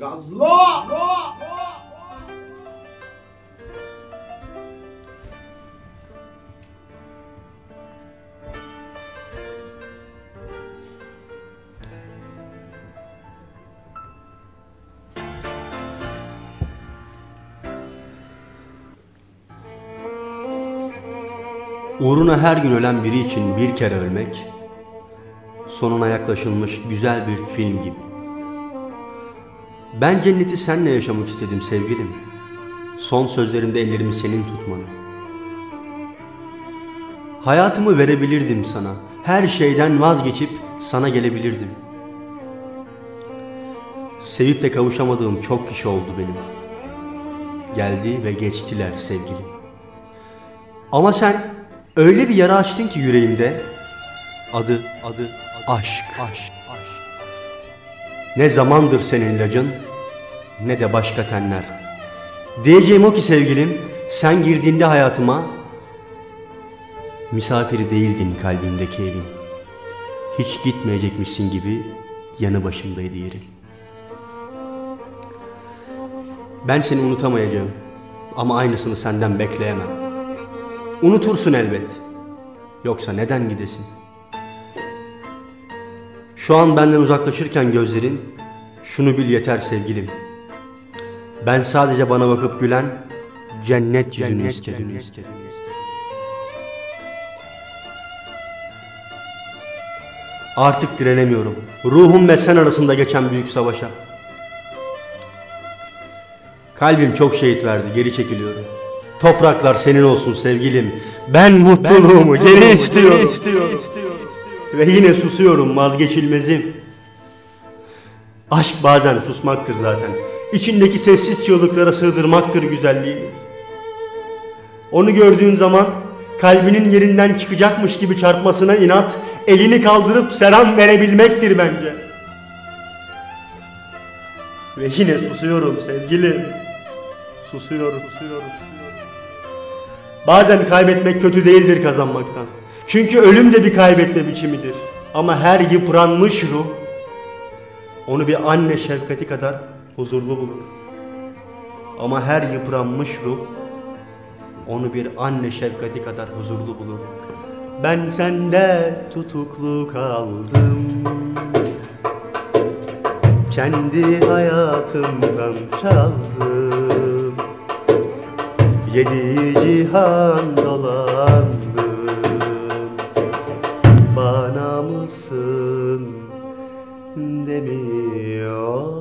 Gazla! Uğruna her gün ölen biri için bir kere ölmek, sonuna yaklaşılmış güzel bir film gibi. Ben cenneti senle yaşamak istedim sevgilim. Son sözlerimde ellerimi senin tutmanı. Hayatımı verebilirdim sana. Her şeyden vazgeçip sana gelebilirdim. Sevip de kavuşamadığım çok kişi oldu benim. Geldi ve geçtiler sevgilim. Ama sen öyle bir yara açtın ki yüreğimde. Adı, adı, aşk, aşk, aşk. Ne zamandır senin ilacın, ne de başka tenler. Diyeceğim o ki sevgilim, sen girdiğinde hayatıma, misafiri değildin kalbimdeki evin. Hiç gitmeyecekmişsin gibi yanı başımdaydı yerin. Ben seni unutamayacağım ama aynısını senden bekleyemem. Unutursun elbet. Yoksa neden gidesin? Şu an benden uzaklaşırken gözlerin, şunu bil yeter sevgilim. Ben sadece bana bakıp gülen cennet yüzünü istedim. Artık direnemiyorum. Ruhum ve sen arasında geçen büyük savaşa. Kalbim çok şehit verdi, geri çekiliyorum. Topraklar senin olsun sevgilim. Ben mutluluğumu geri istiyorum. Ve yine susuyorum vazgeçilmezim. Aşk bazen susmaktır zaten. İçindeki sessiz çığlıklara sığdırmaktır güzelliğini. Onu gördüğün zaman kalbinin yerinden çıkacakmış gibi çarpmasına inat, elini kaldırıp selam verebilmektir bence. Ve yine susuyorum sevgilim. Susuyorum, susuyorum, susuyorum. Bazen kaybetmek kötü değildir kazanmaktan. Çünkü ölüm de bir kaybetme biçimidir. Ama her yıpranmış ruh onu bir anne şefkati kadar huzurlu bulur. Ama her yıpranmış ruh onu bir anne şefkati kadar huzurlu bulur. Ben sende tutuklu kaldım. Kendi hayatımdan çaldım. Yedi cihan dolandım. Bana mısın demiyor.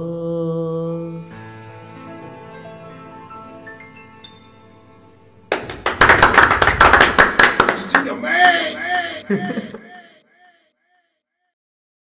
Man!